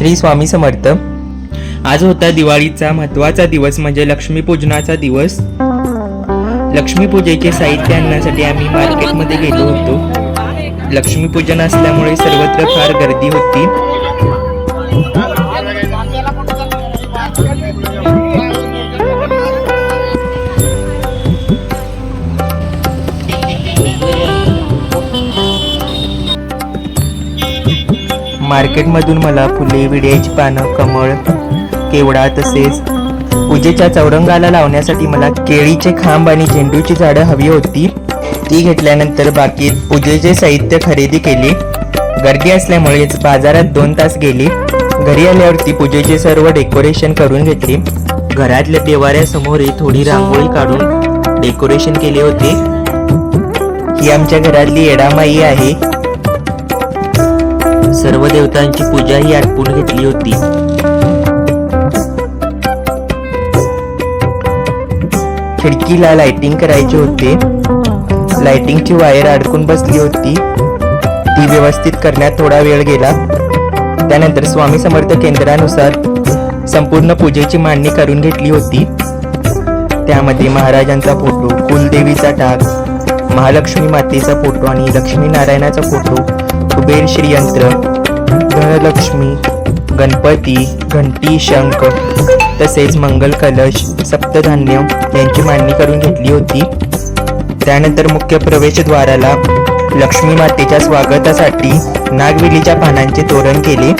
श्री स्वामी समर्थ. आज होता दिवाळीचा महत्त्वाचा दिवस म्हणजे लक्ष्मीपूजनाचा दिवस. लक्ष्मीपूजेचे साहित्य आणण्यासाठी आम्ही मार्केटमध्ये गेलो होतो. लक्ष्मीपूजन असल्यामुळे सर्वत्र फार गर्दी होती. मार्केटमधून मला फुले विड्याची पानं कमळ केवडा तसेच पूजेच्या चौरंगाला लावण्यासाठी मला केळीचे खांब आणि झेंडूची झाडं हवी होती. ती घेतल्यानंतर बाकी पूजेचे साहित्य खरेदी केले. गर्दी असल्यामुळेच बाजारात दोन तास गेले. घरी आल्यावरती पूजेचे सर्व डेकोरेशन करून घेतले. घरातल्या देवाऱ्यासमोर थोडी रांगोळी काढून डेकोरेशन केले होते. ही आमच्या घरातली येडामाई आहे. सर्व देवतांची पूजा ही आटपून घेतली होती. खिडकीला लाइटिंग करायची होते. लाइटिंगची वायर अडकून बसली होती. ती व्यवस्थित करण्यात थोडा वेळ गेला. त्यानंतर स्वामी समर्थ केंद्रानुसार संपूर्ण पूजेची मांडणी करून घेतली होती. त्यामध्ये महाराजांचा फोटो कुलदेवीचा टाक महालक्ष्मी मातेचा फोटो आणि लक्ष्मी नारायणाचा फोटो कुबेर श्रीयंत्र धनलक्ष्मी गणपती घंटी शंख तसेच मंगल कलश सप्तधान्य यांची मांडणी करून घेतली होती. त्यानंतर मुख्य प्रवेशद्वाराला लक्ष्मी मातेच्या स्वागतासाठी नागविलीच्या पानांचे तोरण केले.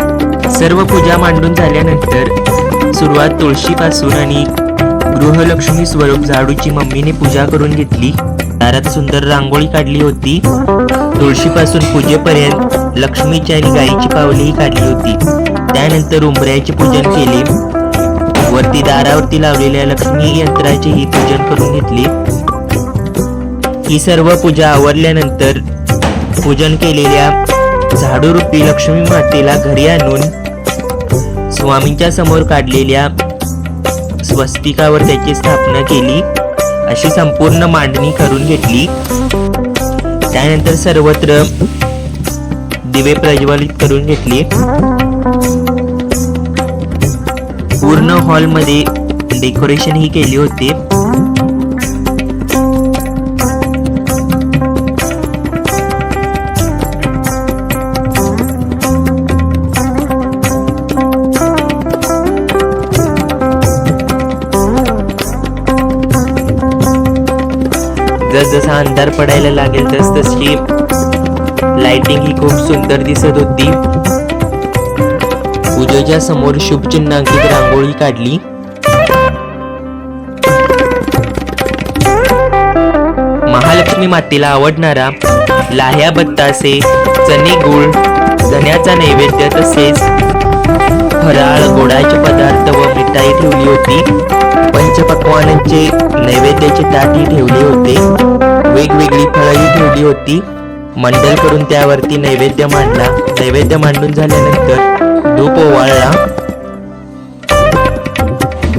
सर्व पूजा मांडून झाल्यानंतर सुरुवात तुळशीपासून आणि गृहलक्ष्मी स्वरूप झाडूची मम्मीने पूजा करून घेतली. दारात सुंदर रांगोळी काढली होती. तुळशीपासून पूजेपर्यंत लक्ष्मीची आणि गायीची पावलीही काढली होती. त्यानंतर उंबऱ्याचे पूजन केले. वरती दारावरती लावलेल्या लक्ष्मी यंत्राचेही पूजन करून घेतले. ही सर्व पूजा आवरल्यानंतर पूजन केलेल्या झाडूरूपी लक्ष्मी मातेला घरी आणून स्वामींच्या समोर काढलेल्या स्वस्तिकावर त्याची स्थापना केली. अशी संपूर्ण मांडणी करून घेतली. त्यानंतर सर्वत्र दिवे प्रज्वलित करून घेतले. पूर्ण हॉलमध्ये डेकोरेशन ही केली होती. जसजसा अंधार पडायला लागेल तस तशी लाइटिंग ही खूप सुंदर दिसत होती. पूजेच्या समोर शुभचिन्हांकित रांगोळी काढली. महालक्ष्मी मातेला आवडणारा लाह्या बत्तासे चणे गुळ धन्याचा नैवेद्य तसेच फराळ गोडाचे पदार्थ व मिठाई ठेवली. होती. पंचपक्वानांचे नैवेद्याचे ताटही ठेवले होते. वेगवेगळी फळंही ठेवली होती. मंडल करून त्यावरती नैवेद्य मांडला. नैवेद्य मांडून झाल्यानंतर धूप ओवाळला.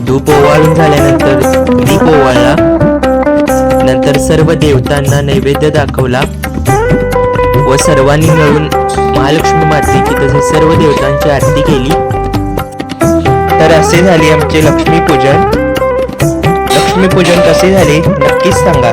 धूप ओवाळून झाल्यानंतर दीप ओवाळला. नंतर सर्व देवतांना नैवेद्य दाखवला व सर्वांनी मिळून महालक्ष्मी मातेची तसेच सर्व देवतांची आरती केली. तर असे झाले आमचे लक्ष्मीपूजन. लक्ष्मीपूजन कसे झाले नक्कीच सांगा.